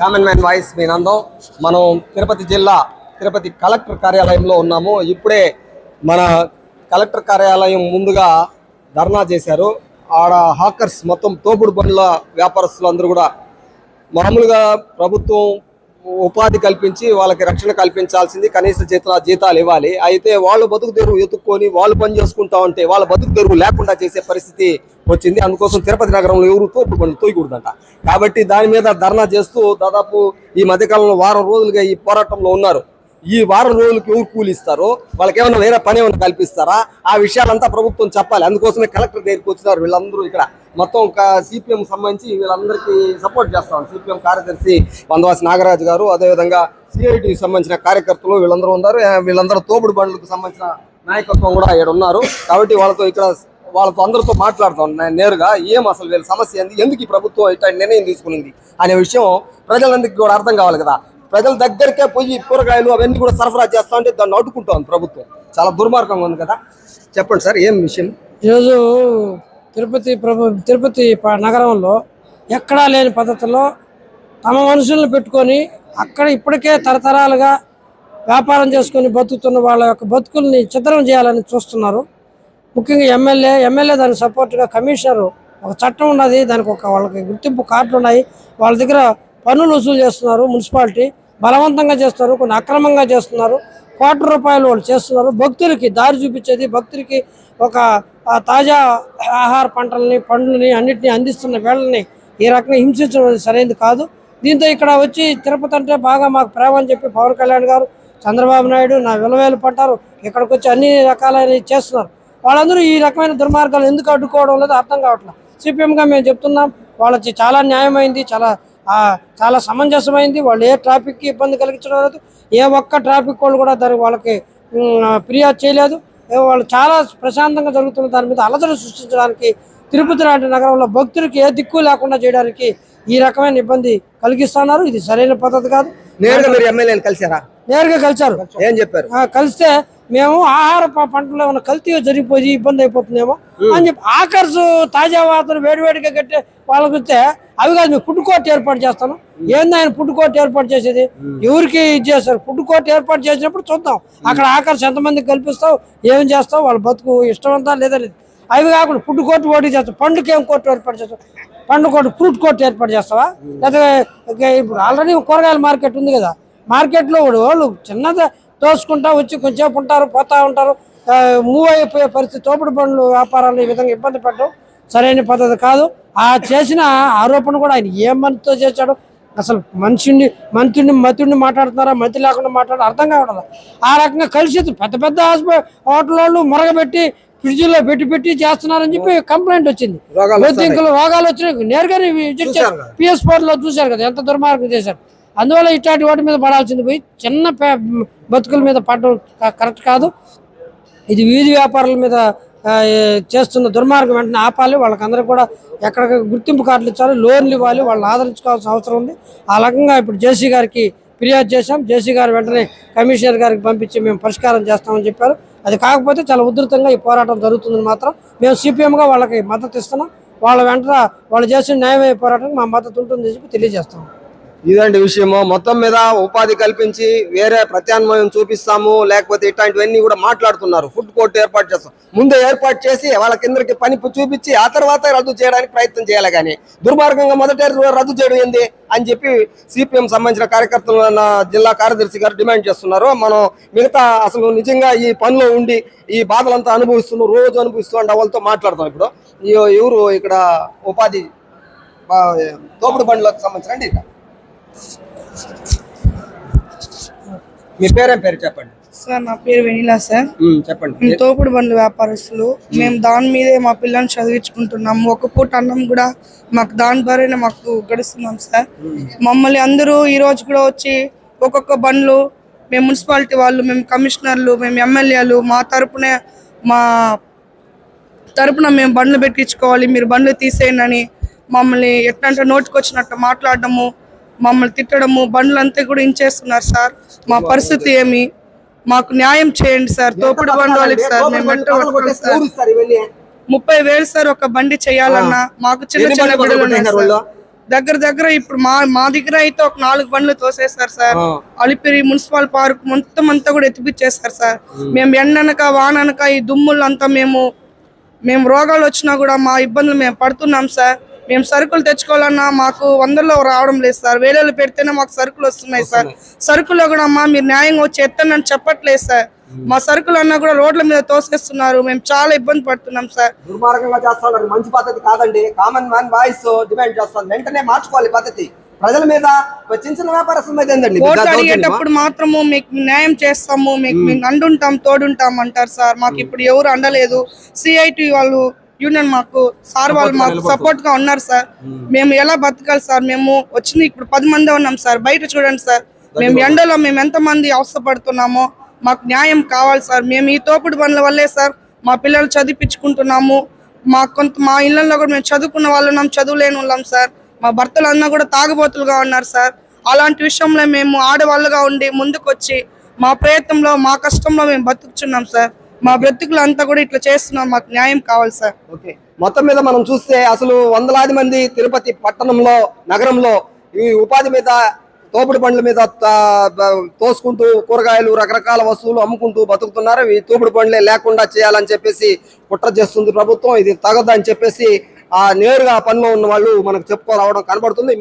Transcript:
Common man voice మీ నందం. మనం తిరుపతి జిల్లా తిరుపతి కలెక్టర్ కార్యాలయంలో ఉన్నాము. ఇప్పుడే మన కలెక్టర్ కార్యాలయం ముందుగా ధర్నా చేశారు. ఆడ హాకర్స్ మొత్తం తోపుడు బండ్ల వ్యాపారస్తులు అందరూ కూడా మామూలుగా ప్రభుత్వం ఉపాధి కల్పించి వాళ్ళకి రక్షణ కల్పించాల్సింది కనీస జీతం జీతాలు ఇవ్వాలి. అయితే వాళ్ళు బతుకు తెరువు ఎత్తుక్కొని వాళ్ళు పని చేసుకుంటా ఉంటే వాళ్ళ బతుకు తెరువు లేకుండా చేసే పరిస్థితి వచ్చింది. అందుకోసం తిరుపతి నగరంలో ఎవరు తోపు పనులు తోయకూడదంట. కాబట్టి దాని మీద ధర్నా చేస్తూ దాదాపు ఈ మధ్యకాలంలో వారం రోజులుగా ఈ పోరాటంలో ఉన్నారు. ఈ వారం రోజులకి ఎవరు కూలి ఇస్తారో వాళ్ళకి ఏమైనా వేరే పని ఏమైనా కల్పిస్తారా? ఆ విషయాలంతా ప్రభుత్వం చెప్పాలి. అందుకోసమే కలెక్టర్ దగ్గరికి వచ్చినారు వీళ్ళందరూ ఇక్కడ. మొత్తం సిపిఎం సంబంధించి వీళ్ళందరికీ సపోర్ట్ చేస్తాం. సిపిఎం కార్యదర్శి వందవాసి నాగరాజు గారు అదేవిధంగా సిఐటికి సంబంధించిన కార్యకర్తలు వీళ్ళందరూ ఉన్నారు. వీళ్ళందరూ తోపుడు బండ్లకు సంబంధించిన నాయకత్వం కూడా ఇక్కడ ఉన్నారు. కాబట్టి వాళ్ళతో ఇక్కడ వాళ్ళతో అందరితో మాట్లాడుతాం నేరుగా. ఏం అసలు వీళ్ళ సమస్య ఎందుకు ఈ ప్రభుత్వం ఇట్లా నిర్ణయం తీసుకునింది? అనే విషయం ప్రజలందరికీ కూడా అర్థం కావాలి కదా. ప్రజల దగ్గరికే పోయి కూరగాయలు అవన్నీ కూడా సరఫరా చేస్తా ఉంటే దాన్ని అడ్డుకుంటోంది ప్రభుత్వం. చాలా దుర్మార్గంగా ఉంది కదా. చెప్పండి సార్ ఏం విషయం? ఈరోజు తిరుపతి ప్రభు తిరుపతి నగరంలో ఎక్కడా లేని పద్ధతిలో తమ మనుషులను పెట్టుకొని అక్కడ ఇప్పటికే తరతరాలుగా వ్యాపారం చేసుకొని బతుకుతున్న వాళ్ళ యొక్క బతుకుల్ని చిత్రం చేయాలని చూస్తున్నారు. ముఖ్యంగా ఎమ్మెల్యే ఎమ్మెల్యే దానికి సపోర్ట్గా కమిషనరు ఒక చట్టం ఉన్నది దానికి ఒక వాళ్ళకి గుర్తింపు కార్డులు ఉన్నాయి. వాళ్ళ దగ్గర పన్నులు వసూలు చేస్తున్నారు మున్సిపాలిటీ బలవంతంగా చేస్తున్నారు కొన్ని అక్రమంగా చేస్తున్నారు. కోట్ల రూపాయలు వాళ్ళు చేస్తున్నారు. భక్తులకి దారి చూపించేది భక్తులకి ఒక తాజా ఆహార పంటలని పండ్లని అన్నిటిని అందిస్తున్న వేళని ఈ రకంగా హింసించడం సరైనది కాదు. దీంతో ఇక్కడ వచ్చి తిరుపతి అంటే బాగా మాకు ప్రేమ అని చెప్పి పవన్ కళ్యాణ్ గారు చంద్రబాబు నాయుడు నా విలువేలు పంటారు ఇక్కడికి వచ్చి అన్ని రకాలైన చేస్తున్నారు. వాళ్ళందరూ ఈ రకమైన దుర్మార్గాలు ఎందుకు అడ్డుకోవడం లేదు అర్థం కావట్లేదు. సిపిఎంగా మేము చెప్తున్నాం వాళ్ళకి చాలా న్యాయమైంది చాలా చాలా సమంజసమైంది. వాళ్ళు ఏ ట్రాఫిక్కి ఇబ్బంది కలిగించడం లేదు ఏ ఒక్క ట్రాఫిక్ వాళ్ళు కూడా దానికి వాళ్ళకి ఫిర్యాదు చేయలేదు. వాళ్ళు చాలా ప్రశాంతంగా జరుగుతున్న దాని మీద అలజడి సృష్టించడానికి తిరుపతి లాంటి నగరంలో భక్తులకి ఏ దిక్కు లేకుండా చేయడానికి ఈ రకమైన ఇబ్బంది కలిగిస్తున్నారు. ఇది సరైన పద్ధతి కాదు. నేరుగా మీరు ఎమ్మెల్యేని కలిసారా నేరుగా కలిశారు. ఏం చెప్పారు? కలిస్తే మేము ఆహార పంటలో ఏమైనా కల్తీ జరిగిపోయి ఇబ్బంది అయిపోతుందేమో అని చెప్పి ఆకర్స్ తాజా వార్తలు వేడివేడిగా కట్టే వాళ్ళకి వస్తే అవి కాదు మేము ఫుడ్ కోర్ట్ ఏర్పాటు చేస్తాను. ఏంది ఆయన ఫుడ్ కోర్ట్ ఏర్పాటు చేసేది? ఎవరికి ఇది చేస్తారు? ఫుడ్ కోర్ట్ ఏర్పాటు చేసినప్పుడు చూద్దాం. అక్కడ ఆకర్స్ ఎంతమందికి కల్పిస్తావు? ఏం చేస్తావు? వాళ్ళ బతుకు ఇష్టమంతా లేదా లేదు. అవి కాకుండా ఫుడ్ కోర్టు పోటీ చేస్తావు పండుగ ఏం కోర్టు ఏర్పాటు చేస్తావు పండు కోర్టు ఫ్రూట్ కోర్టు ఏర్పాటు చేస్తావా? లేకపోతే ఇప్పుడు ఆల్రెడీ కూరగాయల మార్కెట్ ఉంది కదా. మార్కెట్లో వాళ్ళు చిన్నది తోసుకుంటా వచ్చి కొంచెంసేపు ఉంటారు పోతా ఉంటారు. మూవ్ అయిపోయే పరిస్థితి తోపుడు బండ్లు వ్యాపారాలు ఈ విధంగా ఇబ్బంది పెట్టడం సరైన పద్ధతి కాదు. ఆ చేసిన ఆరోపణ కూడా ఆయన ఏ మనతో చేశాడు? అసలు మనిషిని మంత్రిని మతుడిని మాట్లాడుతున్నారా? మతి లేకుండా మాట్లాడారు అర్థం కావడం ఆ రకంగా కలిసి పెద్ద పెద్ద హాస్పిటల్ హోటల్ వాళ్ళు మొరగబెట్టి ఫ్రిడ్జ్లో పెట్టి పెట్టి చేస్తున్నారని చెప్పి కంప్లైంట్ వచ్చింది. రోగాలు వచ్చినాయి. నేరుగానే. పిఎస్ ఫోర్లో చూశారు కదా ఎంత దుర్మార్గం చేశారు. అందువల్ల ఇట్లాంటి వాటి మీద పడాల్సింది పోయి చిన్న పే- బతుకుల మీద పడడం కరెక్ట్ కాదు. ఇది వీధి వ్యాపారుల మీద చేస్తున్న దుర్మార్గం వెంటనే ఆపాలి. వాళ్ళకందరూ కూడా ఎక్కడ గుర్తింపు కార్డులు ఇచ్చాలి లోన్లు ఇవ్వాలి వాళ్ళని ఆదరించుకోవాల్సిన అవసరం ఉంది. ఆ రకంగా ఇప్పుడు జేసీ గారికి ఫిర్యాదు చేశాం. జేసీ గారు వెంటనే కమిషనర్ గారికి పంపించి మేము పరిష్కారం చేస్తామని చెప్పారు. అది కాకపోతే చాలా ఉధృతంగా ఈ పోరాటం జరుగుతుందని మాత్రం మేము సిపిఎంగా వాళ్ళకి మద్దతు ఇస్తున్నాం. వాళ్ళ వెంట వాళ్ళు చేసిన న్యాయమయ్యే పోరాటానికి మా మద్దతు ఉంటుందని చెప్పి తెలియజేస్తాం. ఇదండి విషయము. మొత్తం మీద ఉపాధి కల్పించి వేరే ప్రత్యామ్నాయం చూపిస్తాము. లేకపోతే ఇట్లాంటివన్నీ కూడా మాట్లాడుతున్నారు. ఫుడ్ కోర్ట్ ఏర్పాటు చేస్తాం. ముందే ఏర్పాటు చేసి వాళ్ళ కిందకి పని చూపించి ఆ తర్వాత రద్దు చేయడానికి ప్రయత్నం చేయాలి కానీ దుర్మార్గంగా మొదట రద్దు చేయడం ఏంది అని చెప్పి సిపిఎం సంబంధించిన కార్యకర్తలు జిల్లా కార్యదర్శి గారు డిమాండ్ చేస్తున్నారు. మనం మిగతా అసలు నిజంగా ఈ పనిలో ఉండి ఈ బాధలంతా అనుభవిస్తున్నాం రోజు అనుభవిస్తుండే వాళ్ళతో మాట్లాడతాం ఇప్పుడు. ఎవరు ఇక్కడ ఉపాధి తోపుడు బండ్లకు సంబంధించిన అండి మీ పేరేం పేరు చెప్పండి? సార్ నా పేరు వెనిలా సార్. చెప్పండి. మేము తోపుడు బండ్ల వ్యాపారస్తులు. మేము దాని మీదే మా పిల్లల్ని చదివించుకుంటున్నాము ఒక పూట అన్నం కూడా మాకు దాని ద్వారానే మాకు గడుస్తున్నాం సార్. మమ్మల్ని అందరూ ఈ రోజు కూడా వచ్చి ఒక్కొక్క బండ్లు మేము మున్సిపాలిటీ వాళ్ళు మేము కమిషనర్లు మేము ఎమ్మెల్యేలు మా తరపునే మా తరపున మేము బండ్లు పెట్టించుకోవాలి. మీరు బండ్లు తీసేయండి అని మమ్మల్ని ఎట్లంటే నోటికి వచ్చినట్టు మాట్లాడడము మమ్మల్ని తిట్టడము బండ్లంతా కూడా ఇంచేస్తున్నారు సార్. మా పరిస్థితి ఏమి? మాకు న్యాయం చేయండి సార్. తోపుడు బండి వాళ్ళకి సార్. మేము సార్ ముప్పై వేలు సార్ ఒక బండి చేయాలన్నా మాకు చిన్న చిన్న బిడ్డలు? దగ్గర దగ్గర ఇప్పుడు మా మా దగ్గర అయితే ఒక నాలుగు బండ్లు తోసేస్తారు సార్. అలిపిరి మున్సిపల్ పార్క్ మొత్తం అంతా కూడా ఎత్తిపిచ్చేస్తారు సార్. మేము ఎండనక వాననక ఈ దుమ్ములు అంతా మేము మేము రోగాలు వచ్చినా కూడా మా ఇబ్బందులు మేము పడుతున్నాం సార్. మేము సరుకులు తెచ్చుకోవాలన్నా మాకు వందల్లో రావడం లేదు సార్. వేలలో పెడితేనే మాకు సరుకులు వస్తున్నాయి సార్. సరుకుల్లో కూడా అమ్మా మీరు న్యాయంగా వచ్చి ఎత్తనని చెప్పట్లేదు సార్. మా సరుకులు అన్నా కూడా రోడ్ల మీద తోసేస్తున్నారు మేము చాలా ఇబ్బంది పడుతున్నాం సార్. దుర్మార్గంగా చేస్తున్నారు. మంచి పద్ధతి కాదండి. కామన్ మ్యాన్ వాయిస్ డిమాండ్ చేస్తాను వెంటనే మార్చుకోవాలి పద్ధతి. ప్రజల మీద చిన్న చిన్న వ్యాపారస్తుల మీద ఏందండి? ఇది ఓటు దౌర్జన్యమా? అడిగేటప్పుడు మాత్రము మీకు న్యాయం చేస్తాము. మీకు మేము. అండుంటాం తోడుంటాం అంటారు సార్. మాకు ఇప్పుడు ఎవరు అండలేదు. సిఐటి వాళ్ళు యూనియన్ మాకు సార్ వాళ్ళు మాకు సపోర్ట్గా ఉన్నారు సార్. మేము ఎలా బతకాలి సార్? మేము వచ్చింది ఇప్పుడు పది మంది ఉన్నాం సార్. బయట చూడండి సార్. మేము ఎండలో మేము ఎంత మంది అవసరపడుతున్నామో మాకు న్యాయం కావాలి సార్. మేము ఈ తోపుడు పనుల వల్లే సార్ మా పిల్లలు చదివించుకుంటున్నాము మా కొంత మా ఇళ్ళల్లో కూడా మేము చదువుకున్న వాళ్ళు ఉన్నాం చదువులేని వాళ్ళం సార్. మా భర్తలు అన్నా కూడా తాగుబోతులుగా ఉన్నారు సార్. అలాంటి విషయంలో మేము ఆడవాళ్ళుగా ఉండి ముందుకొచ్చి మా ప్రయత్నంలో మా కష్టంలో మేము బతుకుచున్నాం సార్. మా బ్రతుకులు అంతా కూడా ఇట్లా చేస్తున్నాం మాకు న్యాయం కావాలి సార్. ఓకే. మొత్తం మీద మనం చూస్తే అసలు వందలాది మంది తిరుపతి పట్టణంలో నగరంలో ఈ ఉపాధి మీద తోపుడు పండ్ల మీద తోసుకుంటూ కూరగాయలు రకరకాల వస్తువులు అమ్ముకుంటూ బతుకుతున్నారు. ఈ తోపుడు పండ్లే లేకుండా చేయాలని చెప్పేసి కుట్ర చేస్తుంది ప్రభుత్వం. ఇది తగదని చెప్పేసి ఆ నేరుగా పనిలో ఉన్న వాళ్ళు మనకు చెప్పుకోరావడం కనబడుతుంది.